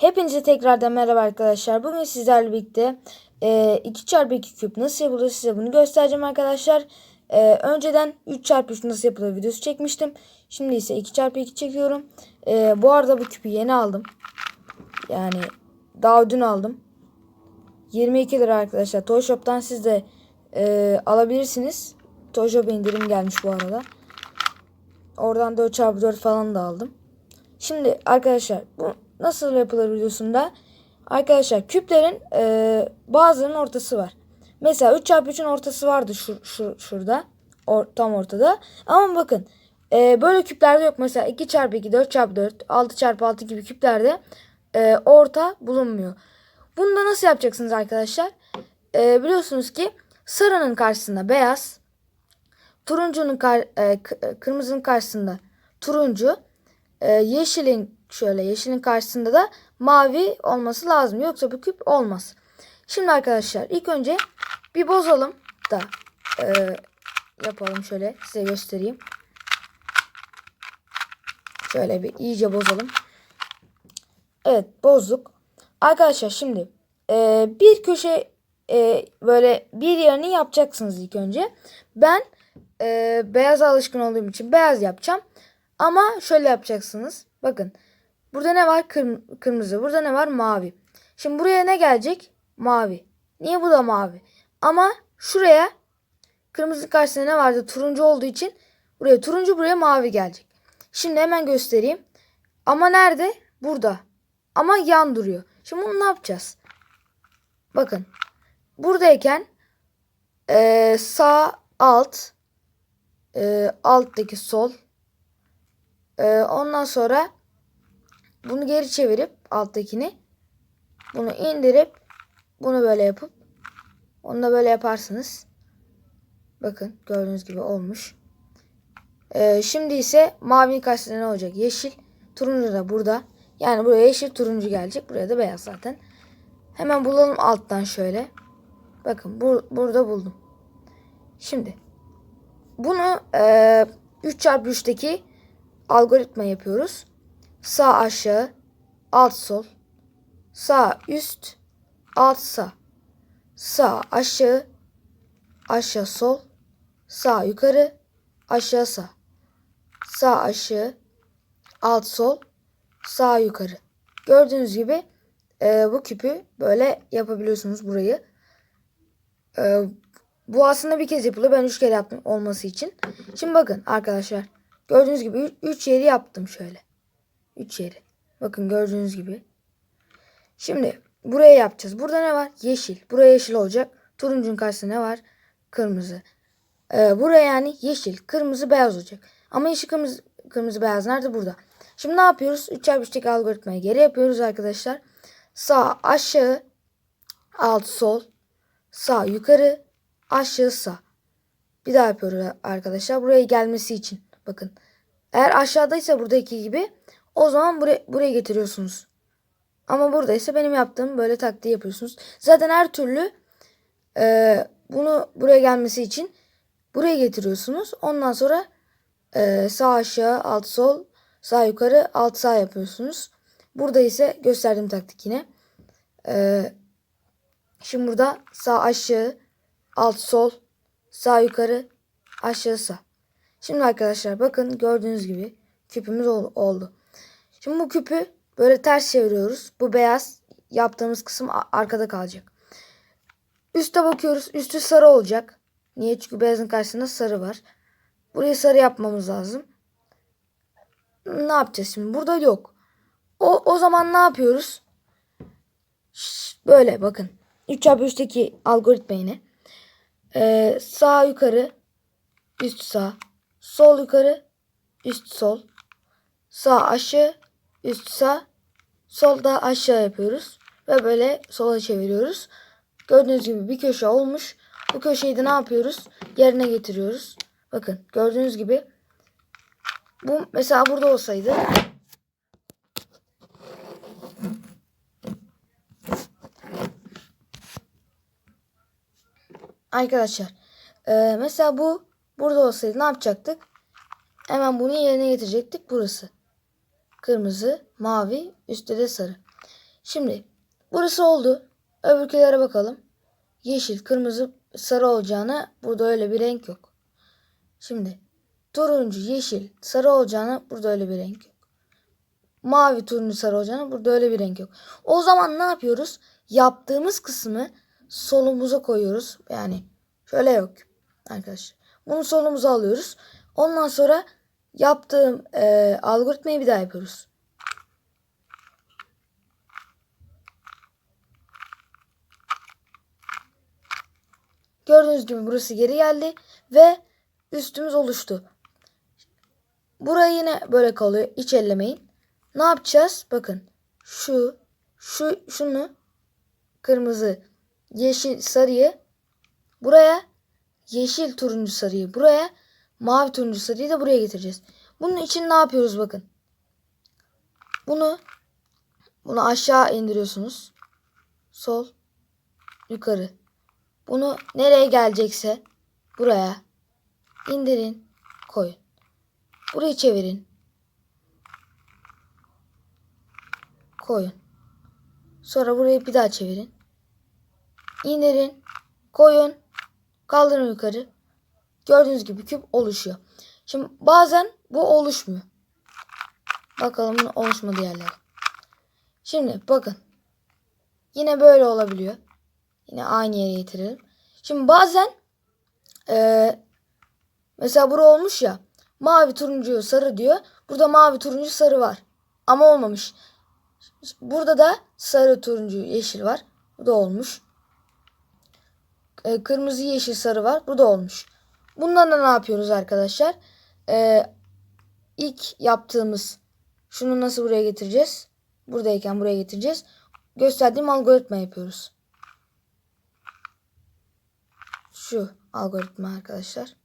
Hepinize tekrardan merhaba arkadaşlar. Bugün sizlerle birlikte e, 2x2 küp nasıl yapılır size bunu göstereceğim arkadaşlar. E, önceden 3x3 nasıl yapılır videosu çekmiştim. Şimdi ise 2x2 çekiyorum. E, bu arada bu küpü yeni aldım. Yani daha dün aldım. 22 lira arkadaşlar. Toy Shop'tan siz de e, alabilirsiniz. Toy Shop'a indirim gelmiş bu arada. Oradan 4x4 falan da aldım. Şimdi arkadaşlar bu nasıl yapılır videosunda arkadaşlar küplerin e, bazılarının ortası var. Mesela 3x3'ün ortası vardı şu, şu şurada. Or, tam ortada. Ama bakın e, böyle küplerde yok. Mesela 2x2, 4x4, 6x6 gibi küplerde e, orta bulunmuyor. Bunu da nasıl yapacaksınız arkadaşlar? E, biliyorsunuz ki sarının karşısında beyaz, turuncunun kar, e, kırmızının karşısında turuncu, e, yeşilin şöyle yeşilin karşısında da mavi olması lazım. Yoksa bu küp olmaz. Şimdi arkadaşlar ilk önce bir bozalım da e, yapalım şöyle size göstereyim. Şöyle bir iyice bozalım. Evet bozduk. Arkadaşlar şimdi e, bir köşe e, böyle bir yerini yapacaksınız ilk önce. Ben e, beyaz alışkın olduğum için beyaz yapacağım. Ama şöyle yapacaksınız. Bakın. Burada ne var? Kırm kırmızı. Burada ne var? Mavi. Şimdi buraya ne gelecek? Mavi. Niye bu da mavi? Ama şuraya kırmızı karşısında ne vardı? Turuncu olduğu için buraya turuncu buraya mavi gelecek. Şimdi hemen göstereyim. Ama nerede? Burada. Ama yan duruyor. Şimdi bunu ne yapacağız? Bakın. Buradayken e, sağ alt e, alttaki sol ee, ondan sonra bunu geri çevirip alttakini bunu indirip bunu böyle yapıp onu da böyle yaparsınız. Bakın gördüğünüz gibi olmuş. Ee, şimdi ise mavi karşısında ne olacak? Yeşil. Turuncu da burada. Yani buraya yeşil turuncu gelecek. Buraya da beyaz zaten. Hemen bulalım alttan şöyle. Bakın bur burada buldum. Şimdi bunu e, 3x3'teki algoritma yapıyoruz. Sağ aşağı, alt sol, sağ üst, alt sağ. Sağ aşağı, aşağı sol, sağ yukarı, aşağı sağ. Sağ aşağı, alt sol, sağ yukarı. Gördüğünüz gibi e, bu küpü böyle yapabiliyorsunuz burayı. E, bu aslında bir kez yapılıyor. Ben üç kere yaptım olması için. Şimdi bakın arkadaşlar. Gördüğünüz gibi 3 yeri yaptım şöyle. 3 yeri. Bakın gördüğünüz gibi. Şimdi buraya yapacağız. Burada ne var? Yeşil. Buraya yeşil olacak. Turuncunun karşısında ne var? Kırmızı. Ee, buraya yani yeşil, kırmızı, beyaz olacak. Ama yeşil, kırmızı, kırmızı, beyaz nerede? Burada. Şimdi ne yapıyoruz? 3 çarpı 3'teki algoritmayı geri yapıyoruz arkadaşlar. Sağ aşağı, alt sol, sağ yukarı, aşağı sağ. Bir daha yapıyoruz arkadaşlar. Buraya gelmesi için. Bakın. Eğer aşağıdaysa buradaki gibi o zaman buraya, buraya getiriyorsunuz. Ama buradaysa benim yaptığım böyle taktiği yapıyorsunuz. Zaten her türlü e, bunu buraya gelmesi için buraya getiriyorsunuz. Ondan sonra e, sağ aşağı alt sol sağ yukarı alt sağ yapıyorsunuz. Burada ise gösterdiğim taktik yine. E, şimdi burada sağ aşağı alt sol sağ yukarı aşağı sağ. Şimdi arkadaşlar bakın gördüğünüz gibi küpümüz oldu. Şimdi bu küpü böyle ters çeviriyoruz. Bu beyaz yaptığımız kısım arkada kalacak. Üste bakıyoruz. Üstü sarı olacak. Niye? Çünkü beyazın karşısında sarı var. Burayı sarı yapmamız lazım. Ne yapacağız şimdi? Burada yok. O, o zaman ne yapıyoruz? Böyle bakın. 3 çarpı 3'teki algoritma yine. Ee, sağ yukarı üst sağ Sol yukarı, üst sol. Sağ aşağı, üst sağ. Solda aşağı yapıyoruz. Ve böyle sola çeviriyoruz. Gördüğünüz gibi bir köşe olmuş. Bu köşeyi de ne yapıyoruz? Yerine getiriyoruz. Bakın gördüğünüz gibi. Bu mesela burada olsaydı. Arkadaşlar. E, mesela bu Burada olsaydı ne yapacaktık? Hemen bunu yerine getirecektik. Burası. Kırmızı, mavi, üstte de sarı. Şimdi burası oldu. Öbürkülere bakalım. Yeşil, kırmızı, sarı olacağını burada öyle bir renk yok. Şimdi turuncu, yeşil, sarı olacağını burada öyle bir renk yok. Mavi, turuncu, sarı olacağını burada öyle bir renk yok. O zaman ne yapıyoruz? Yaptığımız kısmı solumuza koyuyoruz. Yani şöyle yok arkadaşlar. Bunu solumuza alıyoruz. Ondan sonra yaptığım e, algoritmayı bir daha yapıyoruz. Gördüğünüz gibi burası geri geldi ve üstümüz oluştu. Burayı yine böyle kalıyor. Hiç ellemeyin. Ne yapacağız? Bakın. Şu, şu, şunu kırmızı, yeşil, sarıyı buraya, yeşil, turuncu, sarıyı buraya, mavi, turuncu, sarıyı da buraya getireceğiz. Bunun için ne yapıyoruz bakın. Bunu bunu aşağı indiriyorsunuz. Sol, yukarı. Bunu nereye gelecekse buraya indirin, koyun. Burayı çevirin. Koyun. Sonra burayı bir daha çevirin. İndirin, koyun, kaldırın yukarı. Gördüğünüz gibi küp oluşuyor. Şimdi bazen bu oluşmuyor. Bakalım bunun oluşmadığı yerlere. Şimdi bakın. Yine böyle olabiliyor. Yine aynı yere getirelim. Şimdi bazen eee, mesela bura olmuş ya. Mavi, turuncu, sarı diyor. Burada mavi, turuncu, sarı var. Ama olmamış. Burada da sarı, turuncu, yeşil var. Bu da olmuş. Eee, kırmızı, yeşil, sarı var. Bu da olmuş. Bundan da ne yapıyoruz arkadaşlar? Eee ilk yaptığımız şunu nasıl buraya getireceğiz? Buradayken buraya getireceğiz. Gösterdiğim algoritma yapıyoruz. Şu algoritma arkadaşlar.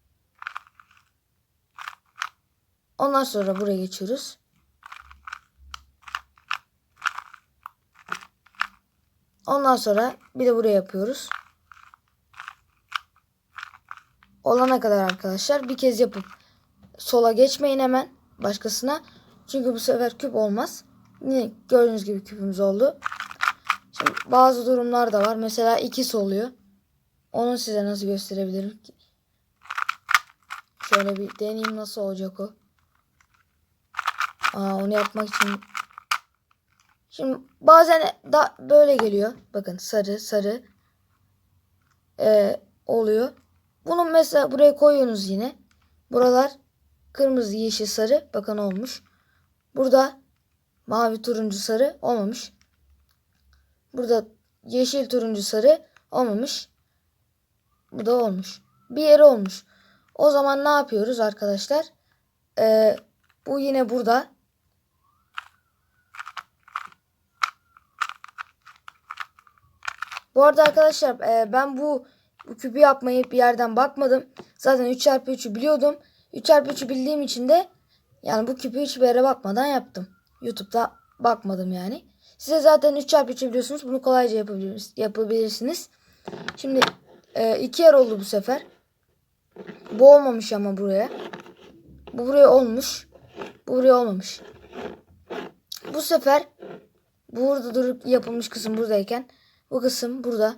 Ondan sonra buraya geçiyoruz. Ondan sonra bir de buraya yapıyoruz. Olana kadar arkadaşlar bir kez yapıp sola geçmeyin hemen başkasına. Çünkü bu sefer küp olmaz. Yine gördüğünüz gibi küpümüz oldu. Şimdi bazı durumlar da var. Mesela ikisi oluyor. Onu size nasıl gösterebilirim? Şöyle bir deneyeyim nasıl olacak o. Aa, onu yapmak için Şimdi bazen da böyle geliyor. Bakın sarı sarı ee, oluyor. Bunu mesela buraya koyuyorsunuz yine. Buralar kırmızı, yeşil, sarı. Bakın olmuş. Burada mavi, turuncu, sarı olmamış. Burada yeşil, turuncu, sarı olmamış. Bu da olmuş. Bir yere olmuş. O zaman ne yapıyoruz arkadaşlar? Ee, bu yine burada. Bu arada arkadaşlar e, ben bu, bu küpü yapmayı bir yerden bakmadım. Zaten 3x3'ü biliyordum. 3x3'ü bildiğim için de yani bu küpü hiçbir yere bakmadan yaptım. YouTube'da bakmadım yani. Size zaten 3x3'ü biliyorsunuz. Bunu kolayca yapabilirsiniz. yapabilirsiniz. Şimdi e, iki yer oldu bu sefer. Bu olmamış ama buraya. Bu buraya olmuş. Bu buraya olmamış. Bu sefer burada durup yapılmış kısım buradayken bu kısım burada.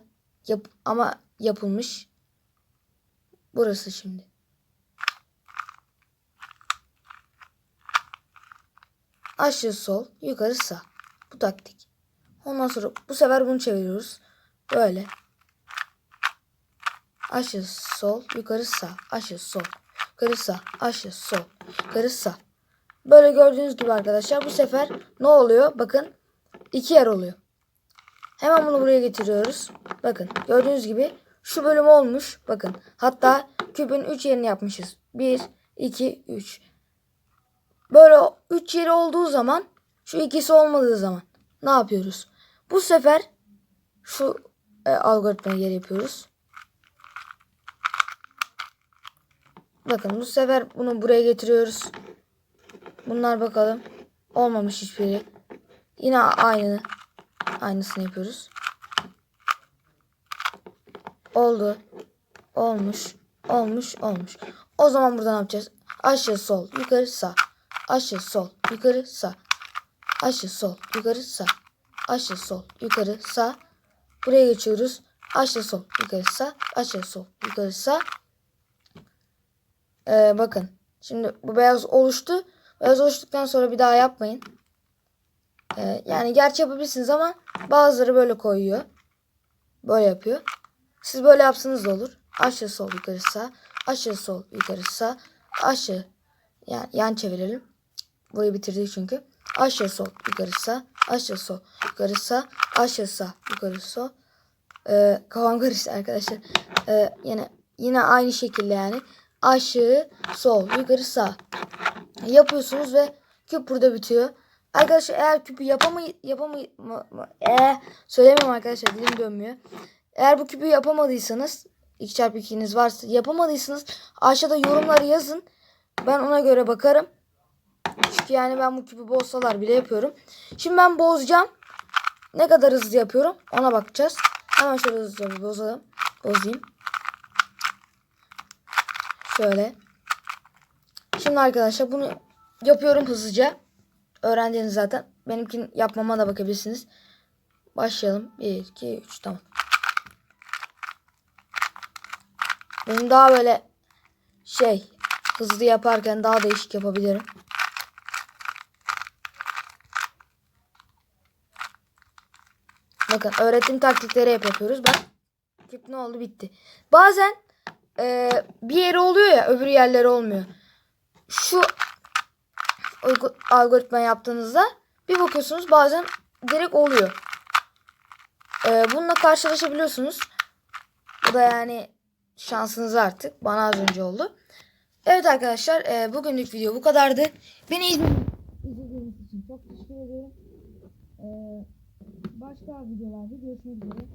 Yap ama yapılmış. Burası şimdi. Aşağı sol, yukarı sağ. Bu taktik. Ondan sonra bu sefer bunu çeviriyoruz. Böyle. Aşağı sol, yukarı sağ. Aşağı sol, yukarı sağ. Aşağı sol, yukarı sağ. Böyle gördüğünüz gibi arkadaşlar bu sefer ne oluyor? Bakın iki yer oluyor. Hemen bunu buraya getiriyoruz. Bakın gördüğünüz gibi şu bölüm olmuş. Bakın hatta küpün 3 yerini yapmışız. 1, 2, 3. Böyle 3 yeri olduğu zaman şu ikisi olmadığı zaman ne yapıyoruz? Bu sefer şu e, algoritmayı yer yapıyoruz. Bakın bu sefer bunu buraya getiriyoruz. Bunlar bakalım. Olmamış hiçbiri. Yine aynı. Aynısını yapıyoruz. Oldu. Olmuş. Olmuş. Olmuş. O zaman burada ne yapacağız? Aşağı sol. Yukarı sağ. Aşağı sol. Yukarı sağ. Aşağı sol. Yukarı sağ. aşağı sol yukarı sağ. Buraya geçiyoruz. Aşağı sol yukarı sağ. Aşağı sol yukarı sağ. Ee, bakın. Şimdi bu beyaz oluştu. Beyaz oluştuktan sonra bir daha yapmayın. Ee, yani gerçi yapabilirsiniz ama bazıları böyle koyuyor. Böyle yapıyor. Siz böyle yapsanız da olur. Aşağı sol yukarı sağ. Aşağı sol yukarı sağ. Aşağı yani yan çevirelim. Burayı bitirdik çünkü. Aşağı sol yukarı sağ. Aşağı sol yukarı sağ. Aşağı sağ yukarı sol. Ee, kafam karıştı arkadaşlar. Ee, yine yine aynı şekilde yani. Aşağı sol yukarı sağ. Yapıyorsunuz ve küp burada bitiyor. Arkadaşlar eğer küpü yapamay yapamay ee, söylemiyorum arkadaşlar dilim dönmüyor. Eğer bu küpü yapamadıysanız 2x2'niz varsa yapamadıysanız aşağıda yorumları yazın. Ben ona göre bakarım. Çünkü yani ben bu küpü bozsalar bile yapıyorum. Şimdi ben bozacağım. Ne kadar hızlı yapıyorum ona bakacağız. Hemen şöyle hızlıca bir bozalım. Bozayım. Şöyle. Şimdi arkadaşlar bunu yapıyorum hızlıca. Öğrendiğiniz zaten. Benimkini yapmama da bakabilirsiniz. Başlayalım. 1, 2, 3 tamam. Benim daha böyle şey hızlı yaparken daha değişik yapabilirim. Bakın öğrettiğim taktikleri hep yapıyoruz. Bak küp ne oldu bitti. Bazen e, bir yeri oluyor ya öbür yerleri olmuyor. Şu algoritma yaptığınızda bir bakıyorsunuz bazen direkt oluyor. E, bununla karşılaşabiliyorsunuz. Bu da yani şansınız artık. Bana az önce oldu. Evet arkadaşlar e, bugünlük video bu kadardı. Beni izlediğiniz için çok teşekkür ederim. E, başka videolarda görüşmek üzere.